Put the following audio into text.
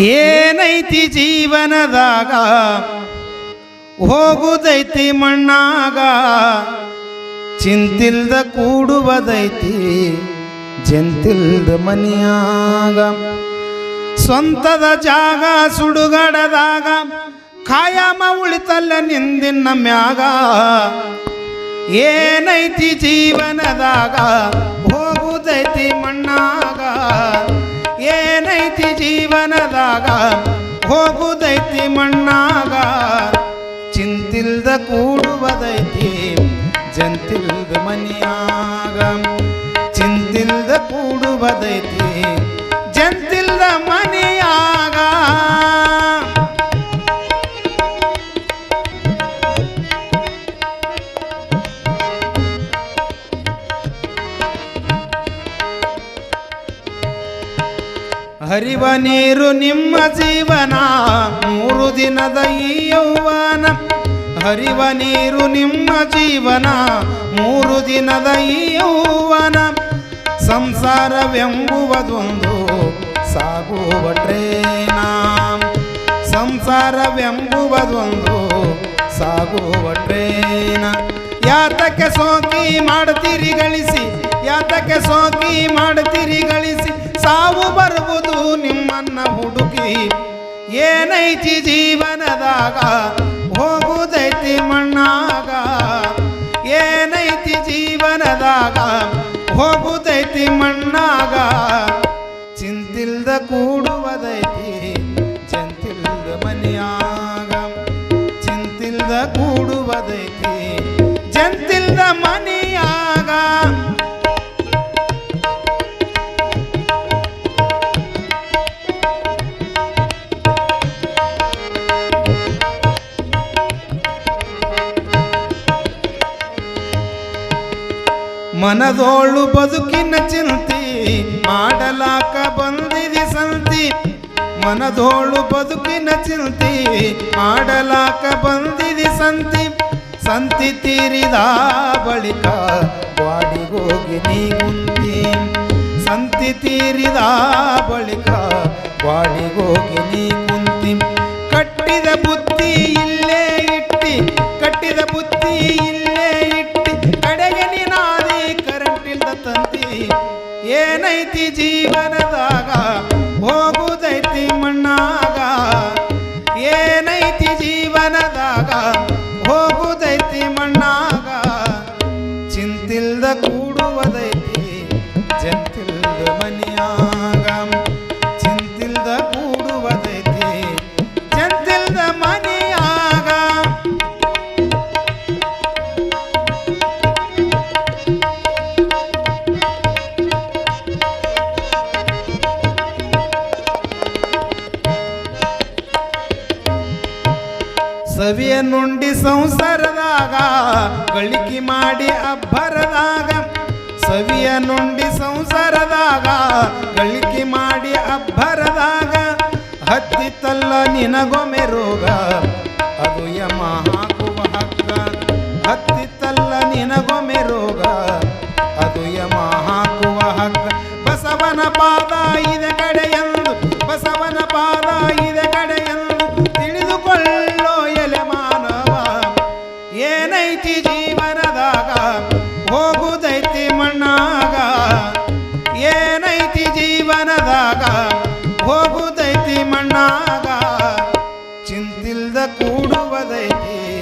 ಏನೈತಿ ಜೀವನದಾಗ? ಹೋಗುದೈತಿ ಮಣ್ಣಾಗ. ಚಿಂತಿಲ್ದ ಕೂಡುವುದೈತಿ, ಜಂತಿಲ್ದ ಮನಿಯಾಗ. ಸ್ವಂತದ ಜಾಗ ಸುಡುಗಡದಾಗ, ಕಾಯಮ ಉಳಿತಲ್ಲ ನಿಂದಿನ ಮ್ಯಾಗ. ಏನೈತಿ ಜೀವನದಾಗ? ಹೋಗುದೈತಿ ಮಣ್ಣಾಗ. ಜೀವನದಾಗ ಹೋಗುದೈತಿ ಮಣ್ಣಾಗ. ಚಿಂತಿಲ್ದ ಕೂಡುವುದೈತಿ ಜಂತಿಲ್ದ ಮನಿಯಾಗ. ಚಿಂತಿಲ್ದ ಕೂಡುವುದೈತಿ ಹರಿವ ನೀರು ನಿಮ್ಮ ಜೀವನ. ಮೂರು ದಿನದ ಈ ಯೌವನ. ಹರಿವ ನೀರು ನಿಮ್ಮ ಜೀವನ. ಮೂರು ದಿನದ ಈ ಯೌವನ. ಸಂಸಾರವೆಂಬುವುದೊಂದು ಸಾಗುವ ಟ್ರೇನ. ಸಂಸಾರವೆಂಬುವುದೊಂದು ಸಾಗುವ ಟ್ರೇನ. ಯಾತಕ್ಕೆ ಸೋಕಿ ಮಾಡ್ತೀರಿ ಗಳಿಸಿ. ಯಾತಕ್ಕೆ ಸೋಕಿ ಮಾಡ್ತೀರಿ ಗಳಿಸಿ. ಸಾವು ಬರುವುದು ನಿಮ್ಮನ್ನ ಹುಡುಕಿ. ಏನೈತಿ ಜೀವನದಾಗ? ಹೋಗುದೈತಿ ಮಣ್ಣಾಗ. ಏನೈತಿ ಜೀವನದಾಗ? ಹೋಗುದೈತಿ ಮಣ್ಣಾಗ. ಚಿಂತಿಲ್ದ ಕೂಡುವುದೈತಿ, ಚಂತಿಲ್ದ ಮನೆಯಾಗ. ಚಿಂತಿಲ್ದ ಕೂಡುವುದೈತಿ, ಚಂತಿಲ್ದ ಮನೆಯಾಗ. ಮನದೋಳು ಬದುಕಿನ ಚಿಂತಿ ಮಾಡಲಾಕ ಬಂದಿದೆ ಸಂತಿ. ಮನದೋಳು ಬದುಕಿನ ಚಿಂತಿ ಮಾಡಲಾಕ ಬಂದಿದೆ ಸಂತಿ. ಸಂತಿ ತೀರಿದ ಬಳಿಕ ಗ್ವಾಡಿಗೋಗಿ ನೀ ಕುಂತಿ. ಸಂತಿ ತೀರಿದ ಬಳಿಕ ಗ್ವಾಡಿಗೋಗಿ ನೀ ಚಿಂತಿಲ್ದ ಕೂಡುವುದೈತಿ ಜಂತಿಲ್ದ ಸವಿಯ ನುಂಡಿ ಸಂಸಾರದಾಗ, ಗಳಿಕೆ ಮಾಡಿ ಅಬ್ಬರದಾಗ ಸವಿಯ ನುಂಡಿ ಸಂಸಾರದಾಗ, ಗಳಿಕೆ ಮಾಡಿ ಅಬ್ಬರದಾಗ, ಹತ್ತಿತ್ತಲ್ಲ ನಿನಗೊಮ್ಮೆ ರೋಗ, ಅದು ಯಮ ಮಣ್ಣಾಗ ಹೋಗುದೈತಿ ಮಣ್ಣಾಗ. ಚಿಂತಿಲ್ದ ಕೂಡುವುದೈತಿ.